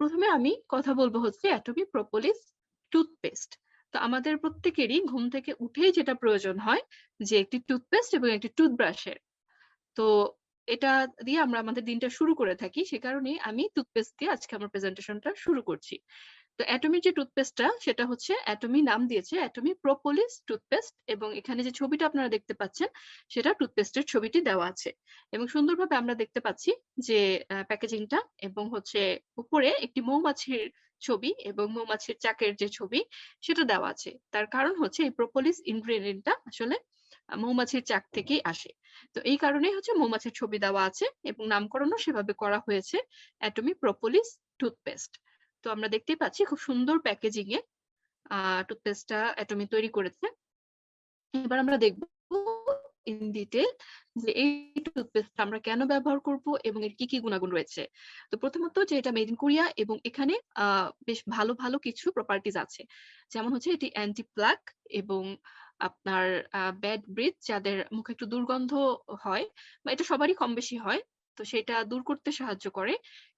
প্রথমে আমি কথা বলব হচ্ছে অ্যাটমি প্রোপোলিস টুথপেস্ট। তো আমাদের প্রত্যেকেরই ঘুম থেকে উঠেই যেটা প্রয়োজন হয় যে একটি টুথপেস্ট এবং একটি টুথব্রাশের। তো এটা দিয়ে আমরা আমাদের দিনটা শুরু করে থাকি। সে কারণে আমি টুথপেস্ট দিয়ে আজকে আমার প্রেজেন্টেশনটা শুরু করছি। তো অ্যাটমির যে টুথপেস্টটা, সেটা হচ্ছে অ্যাটমি নাম দিয়েছে অ্যাটমি প্রোপোলিস টুথপেস্ট এবং এখানে যে ছবিটা আপনারা দেখতে পাচ্ছেন, সেটা টুথপেস্টের ছবিটি দেওয়া আছে। এবং সুন্দরভাবে আমরা দেখতে পাচ্ছি যে প্যাকেজিংটা এবং হচ্ছে উপরে একটি মৌমাছির ছবি এবং মৌমাছির চাকের যে ছবি, সেটা দেওয়া আছে। তার কারণ হচ্ছে এই প্রোপোলিস ইনগ্রেডিয়েন্টটা আসলে মৌমাছির চাক থেকেই আসে। তো এই কারণেই হচ্ছে মৌমাছির ছবি দেওয়া আছে এবং নামকরণও সেভাবে করা হয়েছে অ্যাটমি প্রোপোলিস টুথপেস্ট। তো আমরা দেখতেই পাচ্ছি খুব সুন্দর প্যাকেজিং এ টুথপেস্টটা অ্যাটমি তৈরি করেছে। এবার আমরা দেখব ইন ডিটেল যে এই টুথপেস্টটা আমরা কেন ব্যবহার করব এবং এর কি কি গুণাগুণ রয়েছে। তো প্রথমত যে এটা মেড ইন কোরিয়া এবং এখানে বেশ ভালো ভালো কিছু প্রপার্টিজ আছে। যেমন হচ্ছে এটি অ্যান্টি প্লাক এবং আপনার ব্যাড ব্রিথ যাদের মুখে একটু দুর্গন্ধ হয় বা এটা সবারই কম বেশি হয়, তো সেটা দূর করতে সাহায্য করে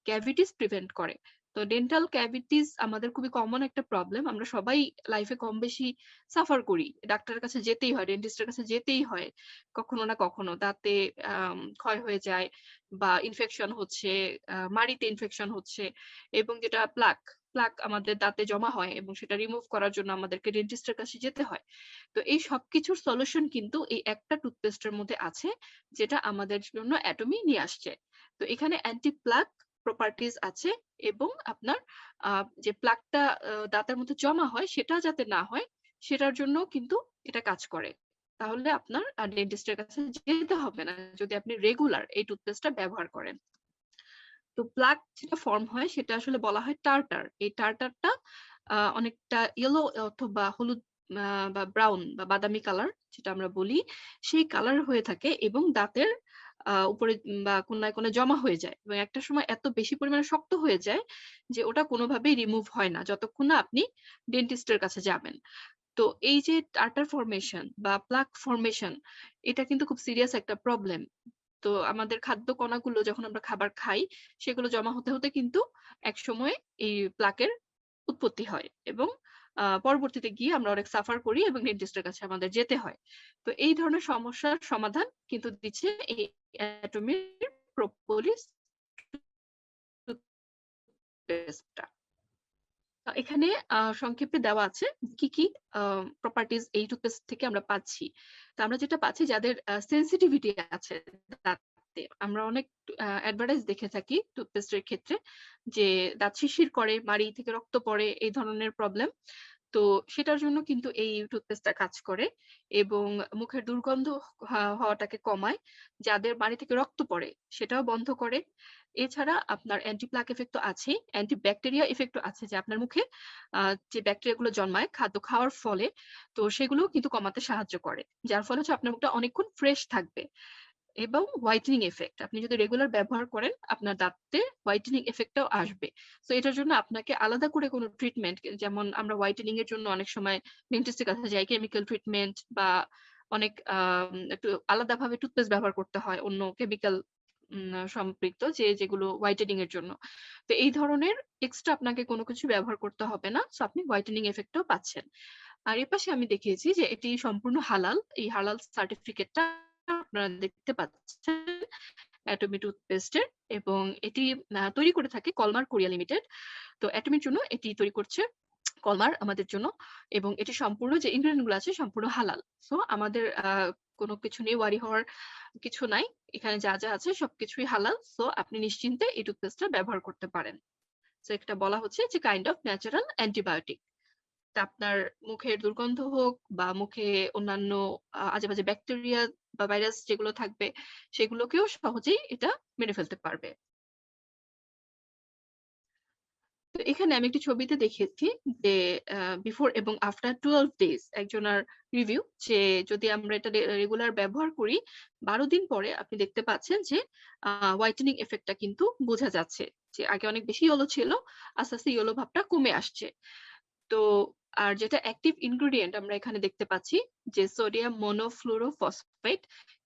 ক্যাভিটিস প্রিভেন্ট করে। তো ডেন্টাল ক্যাভিটিস আমাদের খুবই কমন একটা প্রবলেম আমরা সবাই লাইফে কম বেশি সাফার করি। ডাক্তারের কাছে যেতেই হয় ডেন্টিস্টের কাছে যেতেই হয়, কখনো না কখনো। দাঁতে ক্ষয় হয়ে যায় বা ইনফেকশন হচ্ছে মাড়িতে ইনফেকশন হচ্ছে এবং যেটা প্লাক প্লাক আমাদের দাঁতে জমা হয় এবং সেটা রিমুভ করার জন্য আমাদেরকে ডেন্টিস্টের কাছে যেতে হয়। তো এই সবকিছুর সলিউশন কিন্তু এই একটা টুথপেস্টের মধ্যে আছে, যেটা আমাদের জন্য অ্যাটমি নিয়ে আসছে। তো এখানে অ্যান্টি প্লাক প্রপার্টিজ আছে এবং আপনার যে প্লাকটা দাঁতের মধ্যে জমা হয় সেটা যাতে না হয়, সেটার জন্য কিন্তু এটা কাজ করে। তাহলে আপনার ডেন্টিস্টের কাছে যেতে হবে না, যদি আপনি রেগুলার এই টুথপেস্টটা ব্যবহার করেন। তো প্লাক যেটা ফর্ম হয় সেটা আসলে বলা হয় টার্টার এই টার্টারটা অনেকটা ইয়েলো অথবা হলুদ বা ব্রাউন বা বাদামি কালার যেটা আমরা বলি, সেই কালার হয়ে থাকে এবং দাঁতের উপরে বা কোনায় কোনায় জমা হয়ে যায় এবং একটা সময় এত বেশি পরিমাণে শক্ত হয়ে যায় যে ওটা কোনোভাবেই রিমুভ হয় না যতক্ষণ না আপনি ডেন্টিস্টের কাছে যাবেন। তো এই যে টার্টার ফরমেশন বা প্লাক ফরমেশন এটা কিন্তু খুব সিরিয়াস একটা প্রবলেম তো আমাদের খাদ্য কণাগুলো যখন আমরা খাবার খাই, সেগুলো জমা হতে হতে কিন্তু এক সময় এই প্লাকের উৎপত্তি হয় এবং পরবর্তীতে গিয়ে আমরা অনেক সাফার করি এবং ডেন্টিস্টের কাছে আমাদের যেতে হয়। তো এই ধরনের সমস্যার সমাধান কিন্তু দিচ্ছে এই অ্যাটমির প্রোপোলিস এখানে সংক্ষেপে দেওয়া আছে কি কি প্রপার্টিজ এই টুথপেস্ট থেকে আমরা পাচ্ছি। তো আমরা যেটা পাচ্ছি যাদের সেন্সিটিভিটি আছে আমরা অনেক অ্যাডভার্টাইজ দেখে থাকি টুথপেস্টের ক্ষেত্রে যে দাঁত শিশির করে, মাড়ি থেকে রক্ত পড়ে, এই ধরনের প্রবলেম তো সেটার জন্য কিন্তু এই টুথপেস্টটা কাজ করে এবং মুখের দুর্গন্ধ হওয়াটাকে কমায়, যাদের বাড়ি থেকে রক্ত পড়ে সেটাও বন্ধ করে। এছাড়া আপনার অ্যান্টি প্লাক এফেক্ট তো আছেই অ্যান্টি ব্যাকটেরিয়া এফেক্ট আছে যে আপনার মুখে যে ব্যাকটেরিয়া গুলো জন্মায় খাদ্য খাওয়ার ফলে, তো সেগুলো কিন্তু কমাতে সাহায্য করে। যার ফলে হচ্ছে আপনার মুখটা অনেকক্ষণ ফ্রেশ থাকবে। এবং হোয়াইটেনিং এফেক্ট আপনি যদি রেগুলার ব্যবহার করেন, আপনার দাঁতে হোয়াইটেনিং এফেক্টটাও আসবে। তো এটার জন্য আপনাকে আলাদা করে কোনো ট্রিটমেন্ট যেমন আমরা হোয়াইটেনিং এর জন্য অনেক সময় ডেন্টিস্টের কাছে যাই কেমিক্যাল ট্রিটমেন্ট বা অনেক একটু আলাদাভাবে টুথপেস্ট ব্যবহার করতে হয়, অন্য কেমিক্যাল সম্পৃক্ত যে, যেগুলো হোয়াইটেনিং এর জন্য। তো এই ধরনের এক্সট্রা আপনাকে কোনো কিছু ব্যবহার করতে হবে না। সো আপনি হোয়াইটেনিং এফেক্টও পাচ্ছেন। আর এর পাশে আমি দেখিয়েছি যে, এটি সম্পূর্ণ হালাল। এই হালাল সার্টিফিকেটটা আপনারা দেখতে পাচ্ছেন অ্যাটমি টুথপেস্টের এবং এটি তৈরি করে থাকে কলমার কোরিয়া লিমিটেড তো অ্যাটমির জন্য এটি তৈরি করছে কলমার আমাদের জন্য এবং এটি সম্পূর্ণ যে গুলো আছে সম্পূর্ণ হালাল। সো আমাদের কোনো কিছু ওয়ারি হওয়ার কিছু নাই। এখানে যা যা আছে সবকিছুই হালাল। সো আপনি নিশ্চিন্তে এই টুথপেস্টটা ব্যবহার করতে পারেন। তো এটা বলা হচ্ছে যে কাইন্ড অফ ন্যাচারাল অ্যান্টিবায়োটিক আপনার মুখের দুর্গন্ধ হোক বা মুখে অন্যান্য আজে বাজে ব্যাকটেরিয়া বা ভাইরাস যেগুলো থাকবে, সেগুলোকেও সহজেই এটা মেরে ফেলতে পারবে। তো এখানে আমি একটি ছবিতে দেখেছি যে বিফোর এবং আফটার টুয়েলভ ডেজ একজনের রিভিউ যে, যদি আমরা এটা রেগুলার ব্যবহার করি, বারো দিন পরে আপনি দেখতে পাচ্ছেন যে হোয়াইটেনিং এফেক্টটা কিন্তু বোঝা যাচ্ছে যে, আগে অনেক বেশি ইয়েলো ছিল, আস্তে আস্তে ইয়েলো ভাবটা কমে আসছে। তো, আর যেটা অ্যাক্টিভ ইনগ্রেডিয়েন্ট আমরা এখানে দেখতে পাচ্ছি যে সোডিয়াম মনোফ্লোরোফসফেট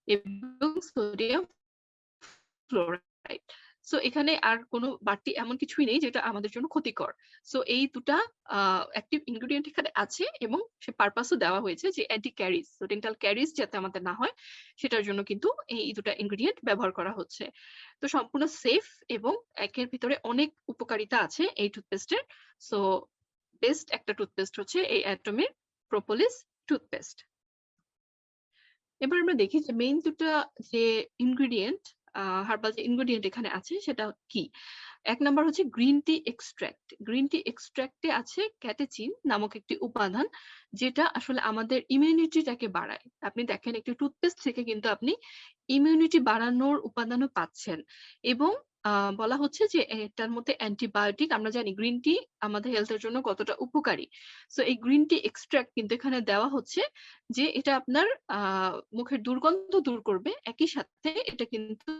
এবং সোডিয়াম ফ্লোরাইড সো এখানে আর কোনো বাড়তি এমন কিছুই নেই যেটা আমাদের জন্য ক্ষতিকর। সো এই দুটা অ্যাক্টিভ ইনগ্রিডিয়েন্ট এখানে আছে এবং সে পারপাসও দেওয়া হয়েছে যে anti caries. So dental caries যাতে আমাদের না হয়, সেটার জন্য কিন্তু এই দুটা ইনগ্রিডিয়েন্ট ব্যবহার করা হচ্ছে। তো, সম্পূর্ণ সেফ এবং একের ভিতরে অনেক উপকারিতা আছে এই টুথপেস্টের। সো বেস্ট একটা টুথপেস্ট হচ্ছে এই অ্যাটমির প্রোপোলিস টুথপেস্ট। এবার আমরা দেখি যে মেইন দুটো যে ইনগ্রেডিয়েন্ট হার্বাল যে ইনগ্রেডিয়েন্ট এখানে আছে সেটা কি? এক নাম্বার হচ্ছে green tea extract green tea এক্সট্র্যাক্টে আছে ক্যাটেচিন নামক একটি উপাদান যেটা আসলে আমাদের ইমিউনিটিটাকে বাড়ায়। আপনি দেখেন একটি টুথপেস্ট থেকে কিন্তু আপনি ইমিউনিটি বাড়ানোর উপাদানও পাচ্ছেন এবং বলা হচ্ছে যে এটার মধ্যে অ্যান্টিবায়োটিক আমরা জানি গ্রিন টি আমাদের হেলথের জন্য কতটা উপকারী। সো এই গ্রিন টি এক্সট্রাক্ট কিন্তু এখানে দেওয়া হচ্ছে যে এটা আপনার মুখের দুর্গন্ধ দূর করবে। একই সাথে এটা কিন্তু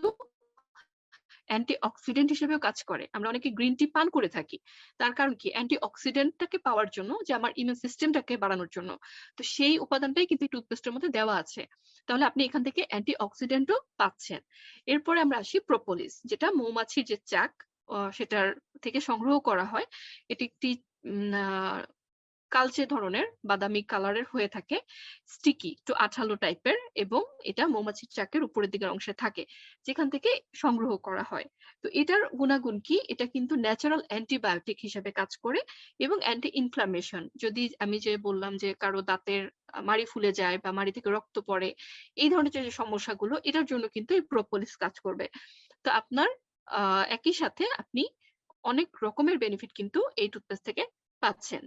অ্যান্টিঅক্সিডেন্ট হিসেবেও কাজ করে। আমরা অনেকে গ্রিন টি পান করে থাকি। তার কারণ কি? অ্যান্টিঅক্সিডেন্টটাকে পাওয়ার জন্য যে আমার ইমিউন সিস্টেমটাকে বাড়ানোর জন্য। তো সেই উপাদানটাই কিন্তু টুথপেস্টের মধ্যে দেওয়া আছে। তাহলে আপনি এখান থেকে অ্যান্টিঅক্সিডেন্টও পাচ্ছেন। এরপরে আমরা আসি প্রোপোলিস যেটা মৌমাছির যে চাক সেটার থেকে সংগ্রহ করা হয়। এটি একটি কালচে ধরনের বাদামি কালারের হয়ে থাকে। স্টিকি একটু আঠালো টাইপের এবং এটা মৌমাছির চাকের উপরের দিকের অংশে থাকে। যেখান থেকে সংগ্রহ করা হয়। তো এটার গুণাগুণ কি? এটা কিন্তু ন্যাচারাল অ্যান্টিবায়োটিক হিসেবে কাজ করে এবং অ্যান্টি ইনফ্ল্যামেশন যদি আমি যে বললাম যে কারও দাঁতের মাড়ি ফুলে যায় বা মাড়ি থেকে রক্ত পড়ে, এই ধরনের যে সমস্যাগুলো এটার জন্য কিন্তু এই প্রোপোলিস কাজ করবে। তো আপনার একই সাথে আপনি অনেক রকমের বেনিফিট কিন্তু এই টুথপেস্ট থেকে পাচ্ছেন।